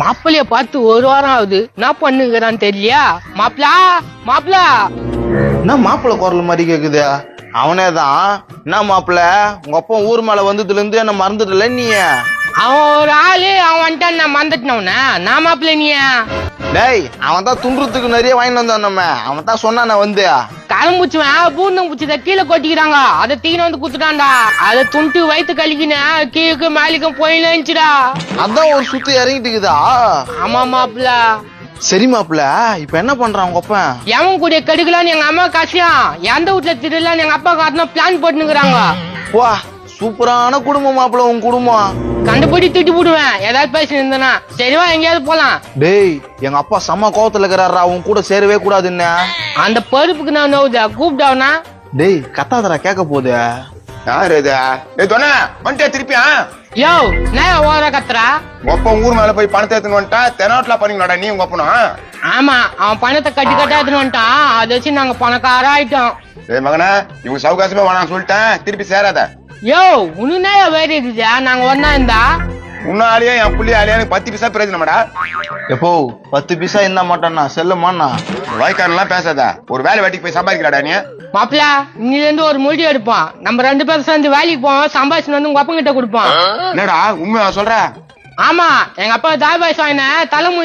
மாப்பிள்ளைய பார்த்து ஒரு வாரம் ஆகுது. என்ன பண்ணுகிறான்னு தெரியலையா? மாப்பிளா மாப்பிளா. என்ன மாப்பிள்ளை குரல் மாதிரி கேக்குது? அவனே தான் என்ன மாப்பிள்ள உங்க அப்பா ஊர் மேல வந்ததுல இருந்து என்ன மறந்துடல நீ? அவன் ஒரு ஆளு அவன் வந்துட்டான் நான் மறந்துட்டவன நான் மாப்பிள்ள நீ? டேய் அவன் தான் துண்டுறதுக்கு நிறைய வாங்கிட்டு வந்தான் நம்ம. அவன் தான் சொன்னானே வந்து. கரும்பூச்சுவன் பூந்தம் பூச்சி. கீழே கொட்டிக்கிறாங்க. அதை தீன வந்து குத்துட்டான்டா. அதை துண்டு வயிற்று கழிக்கினேன் கீழே மேலிக்கும் போயில இருந்துச்சுடா அதான் ஒரு சுத்தி இறங்கிட்டு இருக்குதா ஆமா மாப்பிள்ள. சரி மாப்பிள்ள. இப்ப என்ன பண்றான் உங்க அப்பா? எவன் கூட கெடுக்கலான்னு எங்க அம்மா காசியம் எந்த வீட்டுல திருடலான்னு எங்க அப்பா காட்டினா பிளான் போட்டுனுக்குறாங்க வா. சூப்பரான குடும்பம் மாப்பிள்ள உன் குடும்பம். கண்டுபிடி திட்டி போடுவேன். ஏதாவது பேசி இருந்தனா சரிவா எங்கேயாவது போலாம். டேய் எங்க அப்பா செம்ம கோவத்துல இருக்கிறாரா உன் கூட சேரவே கூடாதுன்னு. அந்த பருப்புக்கு நான் நோவுதா கூப்பிட்டாவனா? டேய் கத்தாதரா கேட்க போகுது. யாரு இது? ஏய் தொண்ணா வந்துட்டே திருப்பியா? யோ நான் ஓர கத்துறா? அப்பா ஊர் மேல போய் பணத்தை எடுத்துன்னு வந்துட்டா தெனாவட்ல பண்ணீங்களாடா நீ உங்க அப்பனும் ஆமா அவன் பணத்தை கட்டி கட்டா எடுத்துன்னு வந்துட்டான் அதை வச்சு நாங்க பணக்கார ஆயிட்டோம். ஏய் மகனே இவங்க சவுகாசமே வேணாம் சொல்லிட்டேன். திருப்பி சேராத. யோ உன்னுனே வேற இருக்குதா நாங்க ஒன்னா இருந்தா? உன்னாலேயே என் புள்ளி ஆலியா பத்து பைசா பிரயோஜனமாடா. எப்போ? பத்து பைசா இருந்தா மாட்டானா செல்லுமாண்ணா வாய்க்காரன்லாம் பேசாத. ஒரு வேலை வெட்டிக்கு போய் சம்பாதிக்கலாடா நீ? மாப்பிள இன்னில இருந்து ஒரு முடிவு எடுப்போம் நம்ம ரெண்டு பேரும் சேர்ந்து வேலைக்கு போவோம் சம்பாதிச்சு வந்து உங்க அப்பங்கிட்ட கொடுப்போம் என்னடா உண்மையா சொல்ற? ஆமா எங்க அப்பா தாய் பாய்ஸ் வாங்கின தலைமுடி